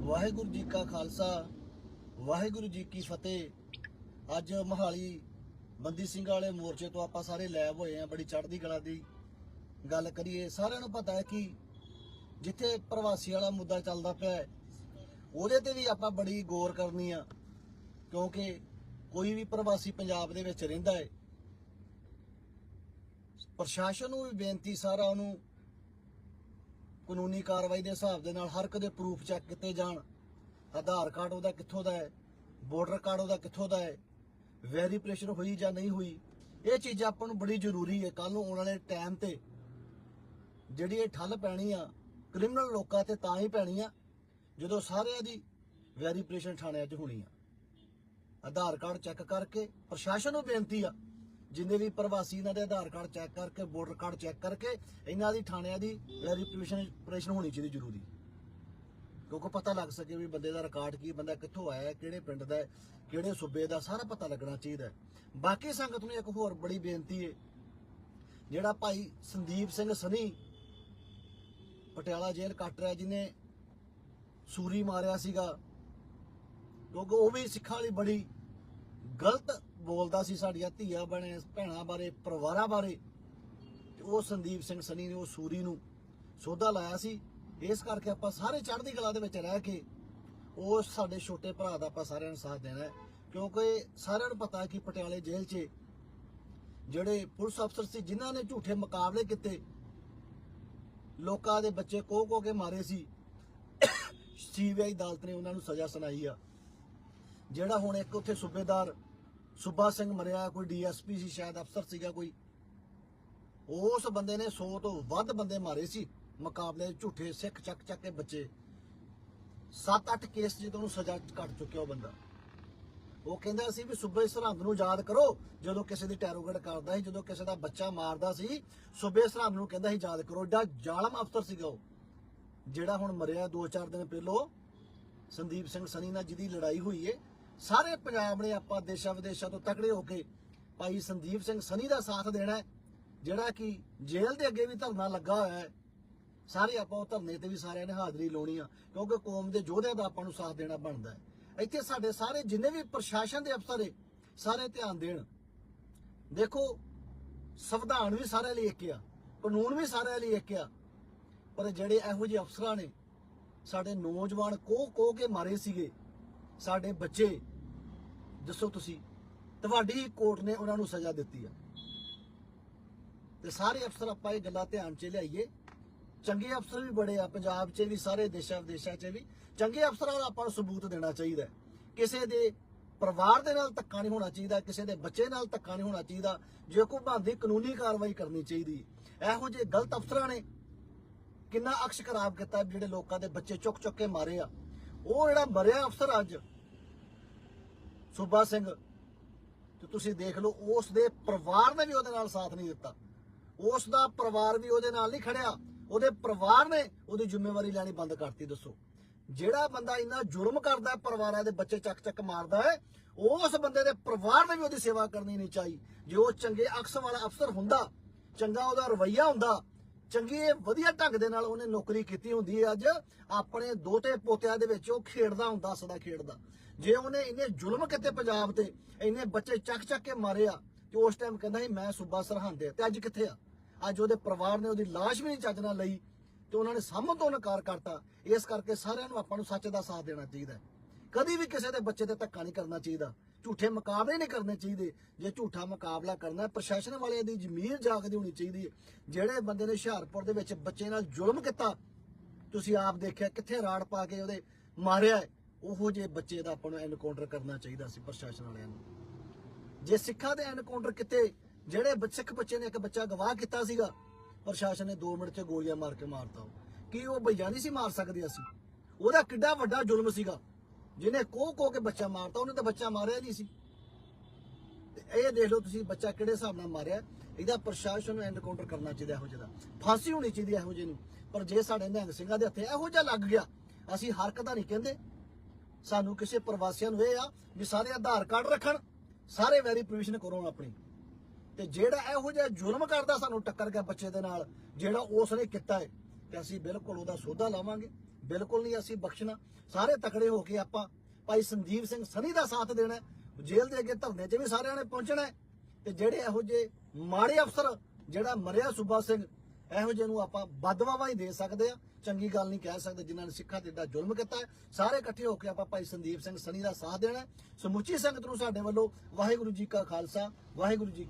ਵਾਹਿਗੁਰੂ ਜੀ ਕਾ ਖਾਲਸਾ, ਵਾਹਿਗੁਰੂ ਜੀ ਕੀ ਫਤਿਹ। ਅੱਜ ਮਹਾਲੀ ਬੰਦੀ ਸਿੰਘ ਵਾਲੇ ਮੋਰਚੇ ਤੋਂ ਆਪਾਂ ਸਾਰੇ ਲੈਬ ਹੋਏ ਆ, ਬੜੀ ਚੜ੍ਹਦੀ ਕਲਾ ਦੀ ਗੱਲ ਕਰੀਏ। ਸਾਰਿਆਂ ਨੂੰ ਪਤਾ ਹੈ ਕਿ ਜਿੱਥੇ ਪ੍ਰਵਾਸੀ ਵਾਲਾ ਮੁੱਦਾ ਚੱਲਦਾ ਪਿਆ ਹੈ, ਉਹਦੇ ਤੇ ਵੀ ਆਪਾਂ ਬੜੀ ਗੌਰ ਕਰਨੀ ਆ, ਕਿਉਂਕਿ ਕੋਈ ਵੀ ਪ੍ਰਵਾਸੀ ਪੰਜਾਬ ਦੇ ਵਿੱਚ ਰਹਿੰਦਾ ਹੈ। ਪ੍ਰਸ਼ਾਸਨ ਨੂੰ ਵੀ ਬੇਨਤੀ ਸਾਰਾ ਉਹਨੂੰ ਕਾਨੂੰਨੀ ਕਾਰਵਾਈ ਦੇ ਹਿਸਾਬ ਦੇ ਨਾਲ ਹਰ ਕਦੇ ਦੇ ਪ੍ਰੂਫ ਚੈੱਕ ਕੀਤੇ ਜਾਣ। ਆਧਾਰ ਕਾਰਡ ਉਹਦਾ ਕਿੱਥੋਂ ਦਾ ਹੈ? ਵੋਟਰ ਕਾਰਡ ਉਹਦਾ ਕਿੱਥੋਂ ਦਾ ਹੈ? ਵੈਰੀਫਿਕੇਸ਼ਨ ਹੋਈ ਜਾਂ ਨਹੀਂ ਹੋਈ? ਇਹ ਚੀਜ਼ ਆਪਾਂ ਨੂੰ ਬੜੀ ਜ਼ਰੂਰੀ ਹੈ। ਕੱਲ ਨੂੰ ਆਉਣ ਵਾਲੇ ਟਾਈਮ ਤੇ ਜਿਹੜੀ ਇਹ ਠੱਲ ਪੈਣੀ ਆ ਕ੍ਰਿਮੀਨਲ ਲੋਕਾਂ ਤੇ ਤਾਂ ਹੀ ਪੈਣੀ ਆ, ਜਦੋਂ ਸਾਰਿਆਂ ਦੀ ਵੈਰੀਫਿਕੇਸ਼ਨ ਥਾਣਿਆਂ 'ਚ ਹੋਣੀ ਆ। ਆਧਾਰ ਕਾਰਡ ਚੈੱਕ ਕਰਕੇ ਪ੍ਰਸ਼ਾਸਨ ਨੂੰ ਬੇਨਤੀ ਆ ਜਿੰਨੇ ਵੀ ਪ੍ਰਵਾਸੀ ਇਹਨਾਂ ਦੇ ਆਧਾਰ ਕਾਰਡ ਚੈੱਕ ਕਰਕੇ, ਵੋਟਰ ਕਾਰਡ ਚੈੱਕ ਕਰਕੇ, ਇਹਨਾਂ ਦੀ ਥਾਣਿਆਂ ਦੀ ਵੈਰੀਫਿਕੇਸ਼ਨ ਆਪਰੇਸ਼ਨ ਹੋਣੀ ਚਾਹੀਦੀ ਜ਼ਰੂਰੀ। ਕਿਉਂਕਿ ਪਤਾ ਲੱਗ ਸਕੇ ਵੀ ਬੰਦੇ ਦਾ ਰਿਕਾਰਡ ਕੀ, ਬੰਦਾ ਕਿੱਥੋਂ ਆਇਆ ਕਿਹੜੇ ਪਿੰਡ ਦਾ ਕਿਹੜੇ ਸੂਬੇ ਦਾ, ਸਾਰਾ ਪਤਾ ਲੱਗਣਾ ਚਾਹੀਦਾ ਬਾਕੀ ਸੰਗਤ ਨੂੰ ਇੱਕ ਹੋਰ ਬੜੀ ਬੇਨਤੀ ਹੈ, ਜਿਹੜਾ ਭਾਈ ਸੰਦੀਪ ਸਿੰਘ ਸਨੀ ਪਟਿਆਲਾ ਜੇਲ੍ਹ ਕੱਟ ਰਿਹਾ, ਜਿਹਨੇ ਸੂਰੀ ਮਾਰਿਆ ਸੀਗਾ, ਕਿਉਂਕਿ ਉਹ ਵੀ ਸਿੱਖਾਂ ਵਾਲੀ ਬੜੀ ਗਲਤ ਬੋਲਦਾ ਸੀ, ਸਾਡੀਆਂ ਧੀਆਂ ਬਣੇ, ਭੈਣਾਂ ਬਾਰੇ, ਪਰਿਵਾਰਾਂ ਬਾਰੇ। ਤੇ ਉਹ ਸੰਦੀਪ ਸਿੰਘ ਸਨੀ ਨੇ, ਉਹ ਸੂਰੀ ਨੂੰ ਸੋਧਾ ਲਾਇਆ ਸੀ। ਇਸ ਕਰਕੇ ਆਪਾਂ ਸਾਰੇ ਚੜ੍ਹਦੀ ਕਲਾ ਦੇ ਵਿੱਚ ਰਹਿ ਕੇ ਉਹ ਸਾਡੇ ਛੋਟੇ ਭਰਾ ਦਾ ਆਪਾਂ ਸਾਰਿਆਂ ਨੂੰ ਸਾਥ ਦੇਣਾ ਹੈ। ਕਿਉਂਕਿ ਸਾਰਿਆਂ ਨੂੰ ਪਤਾ ਕਿ ਪਟਿਆਲੇ ਜੇਲ੍ਹ 'ਚ ਜਿਹੜੇ ਪੁਲਿਸ ਅਫਸਰ ਸੀ, ਜਿਨ੍ਹਾਂ ਨੇ ਝੂਠੇ ਮੁਕਾਬਲੇ ਕੀਤੇ, ਲੋਕਾਂ ਦੇ ਬੱਚੇ ਕੋਹ ਕੋਹ ਕੇ ਮਾਰੇ ਸੀ। ਸੀਬੀਆਈ ਅਦਾਲਤ ਨੇ ਉਹਨਾਂ ਨੂੰ ਸਜ਼ਾ ਸੁਣਾਈ ਆ। ਜਿਹੜਾ ਹੁਣ ਇੱਕ ਉੱਥੇ ਸੂਬੇਦਾਰ ਸੁੱਬਾ ਸਿੰਘ ਮਰਿਆ, ਕੋਈ ਡੀਐਸਪੀ ਸੀ, ਸ਼ਾਇਦ ਅਫਸਰ ਸੀਗਾ ਕੋਈ। ਉਸ ਬੰਦੇ ਨੇ 100 ਤੋਂ ਵੱਧ ਬੰਦੇ ਮਾਰੇ ਸੀ, ਮੁਕਾਬਲੇ ਝੂਠੇ ਸਿੱਖ ਚੱਕ ਚੱਕ ਕੇ ਬੱਚੇ। 7-8 ਕੇਸ ਜਦੋਂ ਨੂੰ ਸਜ਼ਾ ਕੱਟ ਚੁੱਕਿਆ ਉਹ ਬੰਦਾ। ਉਹ ਕਹਿੰਦਾ ਸੀ ਵੀ ਸੂਬੇ ਸਰਹੰਦ ਨੂੰ ਯਾਦ ਕਰੋ, ਜਦੋਂ ਕਿਸੇ ਦੀ ਟੈਰੋਗੇਟ ਕਰਦਾ ਸੀ, ਜਦੋਂ ਕਿਸੇ ਦਾ ਬੱਚਾ ਮਾਰਦਾ ਸੀ, ਸੂਬੇ ਸਰਹੰਦ ਨੂੰ ਕਹਿੰਦਾ ਸੀ ਯਾਦ ਕਰੋ, ਏਡਾ ਜ਼ਾਲਮ ਅਫਸਰ ਸੀਗਾ ਉਹ। ਜਿਹੜਾ ਹੁਣ ਮਰਿਆ 2-4 ਦਿਨ ਪਹਿਲੋਂ, ਸੰਦੀਪ ਸਿੰਘ ਸਨੀ ਨਾਲ ਜਿਹਦੀ ਲੜਾਈ ਹੋਈ ਏ ਸਾਰੇ ਪੰਜਾਬ ਨੇ ਆਪਾਂ ਦੇਸ਼ਾਂ ਵਿਦੇਸ਼ਾਂ ਤੋਂ ਤਕੜੇ ਹੋ ਕੇ ਭਾਈ ਸੰਦੀਪ ਸਿੰਘ ਸਨੀ ਦਾ ਸਾਥ ਦੇਣਾ ਹੈ, ਜਿਹੜਾ ਕਿ ਜੇਲ੍ਹ ਦੇ ਅੱਗੇ ਵੀ ਧਰਨਾ ਲੱਗਾ ਹੋਇਆ ਹੈ। ਸਾਰੇ ਆਪਾਂ ਉਹ ਧਰਨੇ ਤੇ ਵੀ ਸਾਰਿਆਂ ਨੇ ਹਾਜ਼ਰੀ ਲਾਉਣੀ ਆ, ਕਿਉਂਕਿ ਕੌਮ ਦੇ ਯੋਧਿਆਂ ਦਾ ਆਪਾਂ ਨੂੰ ਸਾਥ ਦੇਣਾ ਬਣਦਾ ਹੈ। ਇੱਥੇ ਸਾਡੇ ਸਾਰੇ ਜਿੰਨੇ ਵੀ ਪ੍ਰਸ਼ਾਸਨ ਦੇ ਅਫਸਰ ਏ ਸਾਰੇ ਧਿਆਨ ਦੇਣ। ਦੇਖੋ, ਸੰਵਿਧਾਨ ਵੀ ਸਾਰਿਆਂ ਲਈ ਇੱਕ ਆ, ਕਾਨੂੰਨ ਵੀ ਸਾਰਿਆਂ ਲਈ ਇੱਕ ਆ, ਪਰ ਜਿਹੜੇ ਇਹੋ ਜਿਹੇ ਅਫਸਰਾਂ ਨੇ, ਸਾਡੇ ਨੌਜਵਾਨ ਕੋਹ ਕੋਹ ਕੇ ਮਾਰੇ ਸੀਗੇ, ਸਾਡੇ ਬੱਚੇ ਦੱਸੋ ਤੁਸੀਂ, ਤੁਹਾਡੀ ਕੋਰਟ ਨੇ ਉਹਨਾਂ ਨੂੰ ਸਜ਼ਾ ਦਿੱਤੀ ਆ। ਤੇ ਸਾਰੇ ਅਫਸਰ ਆਪਾਂ ਇਹ ਗੱਲਾਂ ਧਿਆਨ 'ਚ ਲਿਆਈਏ। ਚੰਗੇ ਅਫਸਰ ਵੀ ਬੜੇ ਆ, ਪੰਜਾਬ 'ਚ ਵੀ, ਸਾਰੇ ਦੇਸ਼ਾਂ ਵਿਦੇਸ਼ਾਂ 'ਚ ਵੀ। ਚੰਗੇ ਅਫਸਰਾਂ ਦਾ ਆਪਾਂ ਨੂੰ ਸਬੂਤ ਦੇਣਾ ਚਾਹੀਦਾ ਕਿਸੇ ਦੇ ਪਰਿਵਾਰ ਦੇ ਨਾਲ ਧੱਕਾ ਨਹੀਂ ਹੋਣਾ ਚਾਹੀਦਾ, ਕਿਸੇ ਦੇ ਬੱਚੇ ਨਾਲ ਧੱਕਾ ਨਹੀਂ ਹੋਣਾ ਚਾਹੀਦਾ। ਜੇ ਕੋਈ ਬੰਦੀ ਕਾਨੂੰਨੀ ਕਾਰਵਾਈ ਕਰਨੀ ਚਾਹੀਦੀ ਇਹੋ ਜਿਹੇ ਗਲਤ ਅਫਸਰਾਂ ਨੇ ਕਿੰਨਾ ਅਕਸ਼ ਖਰਾਬ ਕੀਤਾ, ਜਿਹੜੇ ਲੋਕਾਂ ਦੇ ਬੱਚੇ ਚੁੱਕ ਚੁੱਕ ਕੇ ਮਾਰੇ ਆ। ਉਹ ਜਿਹੜਾ ਮਰਿਆ ਅਫਸਰ ਅੱਜ ਸੁੱਬਾ ਸਿੰਘ, ਤੇ ਤੁਸੀਂ ਦੇਖ ਲਓ, ਉਸ ਦੇ ਪਰਿਵਾਰ ਨੇ ਵੀ ਉਹਦੇ ਨਾਲ ਸਾਥ ਨਹੀਂ ਦਿੱਤਾ। ਉਸ ਦਾ ਪਰਿਵਾਰ ਵੀ ਉਹਦੇ ਨਾਲ ਨਹੀਂ ਖੜਿਆ। ਉਹਦੇ ਪਰਿਵਾਰ ਨੇ ਉਹਦੀ ਜ਼ਿੰਮੇਵਾਰੀ ਲੈਣੀ ਬੰਦ ਕਰਤੀ, ਦੱਸੋ। ਜਿਹੜਾ ਬੰਦਾ ਇੰਨਾ ਜੁਰਮ ਕਰਦਾ ਪਰਿਵਾਰਾਂ ਦੇ ਬੱਚੇ ਚੱਕ ਚੱਕ ਮਾਰਦਾ ਹੈ, ਉਸ ਬੰਦੇ ਦੇ ਪਰਿਵਾਰ ਨੇ ਵੀ ਉਹਦੀ ਸੇਵਾ ਕਰਨੀ ਨਹੀਂ ਚਾਹੀ। ਜੇ ਉਹ ਚੰਗੇ ਅਕਸ ਵਾਲਾ ਅਫਸਰ ਹੁੰਦਾ, ਚੰਗਾ ਉਹਦਾ ਰਵਈਆ ਹੁੰਦਾ ਚੰਗੀ ਵਧੀਆ ਢੰਗ ਦੇ ਨਾਲ ਉਹਨੇ ਨੌਕਰੀ ਕੀਤੀ ਹੁੰਦੀ ਹੈ ਅੱਜ ਆਪਣੇ ਦੋਤੇ ਪੋਤਿਆਂ ਦੇ ਵਿੱਚ ਉਹ ਖੇਡਦਾ ਹੁੰਦਾ, ਸਦਾ ਖੇਡਦਾ। ਜੇ ਉਹਨੇ ਇੰਨੇ ਜ਼ੁਲਮ ਕੀਤੇ ਪੰਜਾਬ ਤੇ, ਇੰਨੇ ਬੱਚੇ ਚੱਕ ਚੱਕ ਕੇ ਮਾਰੇ ਆ ਤੇ ਉਸ ਟਾਈਮ ਕਹਿੰਦਾ ਸੀ, ਮੈਂ ਸੂਬਾ ਸਰਹੰਦ ਆ। ਤੇ ਅੱਜ ਕਿੱਥੇ ਆ? ਅੱਜ ਉਹਦੇ ਪਰਿਵਾਰ ਨੇ ਉਹਦੀ ਲਾਸ਼ ਵੀ ਨਹੀਂ ਚੱਜ ਨਾਲ ਲਈ, ਤੇ ਉਹਨਾਂ ਨੇ ਸਾਹਮਣ ਤੋਂ ਇਨਕਾਰ ਕਰਤਾ। ਇਸ ਕਰਕੇ ਸਾਰਿਆਂ ਨੂੰ ਆਪਾਂ ਨੂੰ ਸੱਚ ਦਾ ਸਾਥ ਦੇਣਾ ਚਾਹੀਦਾ ਹੈ। ਕਦੀ ਵੀ ਕਿਸੇ ਦੇ ਬੱਚੇ ਤੇ ਧੱਕਾ ਨਹੀਂ ਕਰਨਾ ਚਾਹੀਦਾ। ਝੂਠੇ ਮੁਕਾਬਲੇ ਨਹੀਂ ਕਰਨੇ ਚਾਹੀਦੇ। ਜੇ ਝੂਠਾ ਮੁਕਾਬਲਾ ਕਰਨਾ ਪ੍ਰਸ਼ਾਸਨ ਵਾਲਿਆਂ ਦੀ ਜ਼ਮੀਰ ਜਾਗਦੀ ਹੋਣੀ ਚਾਹੀਦੀ ਹੈ। ਜਿਹੜੇ ਬੰਦੇ ਨੇ ਹੁਸ਼ਿਆਰਪੁਰ ਦੇ ਵਿੱਚ ਬੱਚੇ ਨਾਲ ਜ਼ੁਲਮ ਕੀਤਾ, ਤੁਸੀਂ ਆਪ ਦੇਖਿਆ ਕਿੱਥੇ ਰਾੜ ਪਾ ਕੇ ਉਹਦੇ ਮਾਰਿਆ ਉਹੋ ਜਿਹੇ ਬੱਚੇ ਦਾ ਆਪਾਂ ਨੂੰ ਐਨਕਾਊਂਟਰ ਕਰਨਾ ਚਾਹੀਦਾ ਸੀ ਪ੍ਰਸ਼ਾਸਨ ਵਾਲਿਆਂ ਨੂੰ। ਜੇ ਸਿੱਖਾਂ ਦੇ ਐਨਕਾਊਂਟਰ ਕਿਤੇ, ਜਿਹੜੇ ਸਿੱਖ ਬੱਚੇ ਨੇ ਇੱਕ ਬੱਚਾ ਗਵਾਹ ਕੀਤਾ ਸੀਗਾ, ਪ੍ਰਸ਼ਾਸਨ ਨੇ 2 ਮਿੰਟ 'ਚ ਗੋਲੀਆਂ ਮਾਰ ਕੇ ਮਾਰਤਾ ਕੀ ਉਹ ਬਈਆ ਨਹੀਂ ਸੀ ਮਾਰ ਸਕਦੇ ਅਸੀਂ? ਉਹਦਾ ਕਿੱਡਾ ਵੱਡਾ ਜ਼ੁਲਮ ਸੀਗਾ। ਜਿਹਨੇ ਕੋ ਕੋਹ ਕੇ ਬੱਚਾ ਮਾਰਤਾ, ਉਹਨੇ ਤਾਂ ਬੱਚਾ ਮਾਰਿਆ ਨਹੀਂ ਸੀ। ਤੇ ਇਹ ਦੇਖ ਲਓ ਤੁਸੀਂ ਬੱਚਾ ਕਿਹੜੇ ਹਿਸਾਬ ਨਾਲ ਮਾਰਿਆ। ਇਹਦਾ ਪ੍ਰਸ਼ਾਸਨ ਨੂੰ ਐਨਕਾਊਂਟਰ ਕਰਨਾ ਚਾਹੀਦਾ ਇਹੋ ਜਿਹਾ। ਫਾਂਸੀ ਹੋਣੀ ਚਾਹੀਦੀ ਇਹੋ ਜਿਹੇ ਨੂੰ। ਪਰ ਜੇ ਸਾਡੇ ਨਿਹੰਗ ਸਿੰਘਾਂ ਦੇ ਹੱਥੇ ਇਹੋ ਜਿਹਾ ਲੱਗ ਗਿਆ, ਅਸੀਂ ਹਰਕਤ ਦਾ ਨਹੀਂ ਕਹਿੰਦੇ। ਸਾਨੂੰ ਕਿਸੇ ਪ੍ਰਵਾਸੀਆਂ ਨੂੰ ਇਹ ਆ ਵੀ ਸਾਰੇ ਆਧਾਰ ਕਾਰਡ ਰੱਖਣ, ਸਾਰੇ ਵੈਰੀਫਿਕੇਸ਼ਨ ਕਰੋ ਆਪਣੀ। ਤੇ ਜਿਹੜਾ ਇਹੋ ਜਿਹਾ ਜ਼ੁਲਮ ਕਰਦਾ, ਸਾਨੂੰ ਟੱਕਰ ਗਿਆ ਬੱਚੇ ਦੇ ਨਾਲ, ਜਿਹੜਾ ਉਸ ਨੇ ਕੀਤਾ ਹੈ, ਤੇ ਅਸੀਂ ਬਿਲਕੁਲ ਉਹਦਾ ਸੋਧਾ ਲਾਵਾਂਗੇ। ਬਿਲਕੁਲ ਨਹੀਂ ਅਸੀਂ ਬਖਸ਼ਣਾ। ਸਾਰੇ ਤਕੜੇ ਹੋ ਕੇ ਆਪਾਂ ਭਾਈ ਸੰਜੀਵ ਸਿੰਘ ਸਨੀ ਦਾ ਸਾਥ ਦੇਣਾ ਜੇਲ੍ਹ ਦੇ ਅੱਗੇ ਧਰਨੇ 'ਚ ਵੀ ਸਾਰਿਆਂ ਨੇ ਪਹੁੰਚਣਾ ਤੇ ਜਿਹੜੇ ਇਹੋ ਜਿਹੇ ਮਾੜੇ ਅਫਸਰ, ਜਿਹੜਾ ਮਰਿਆ ਸੂਬਾ ਸਿੰਘ, ਇਹੋ ਜਿਹੇ ਨੂੰ ਆਪਾਂ ਬਦਵਾਵਾ ਹੀ ਦੇ ਸਕਦੇ ਆ ਚੰਗੀ ਗੱਲ ਨਹੀਂ ਕਹਿ ਸਕਦੇ ਜਿਨ੍ਹਾਂ ਨੇ ਸਿੱਖਾਂ ਤੇ ਏਡਾ ਜ਼ੁਲਮ ਕੀਤਾ ਸਾਰੇ ਇਕੱਠੇ ਹੋ ਕੇ ਆਪਾਂ ਭਾਈ ਸੰਦੀਪ ਸਿੰਘ ਸਨੀ ਦਾ ਸਾਥ ਦੇਣਾ ਸਮੁੱਚੀ ਸੰਗਤ ਨੂੰ ਸਾਡੇ ਵੱਲੋਂ ਵਾਹਿਗੁਰੂ ਜੀ ਕਾ ਖਾਲਸਾ, ਵਾਹਿਗੁਰੂ ਜੀ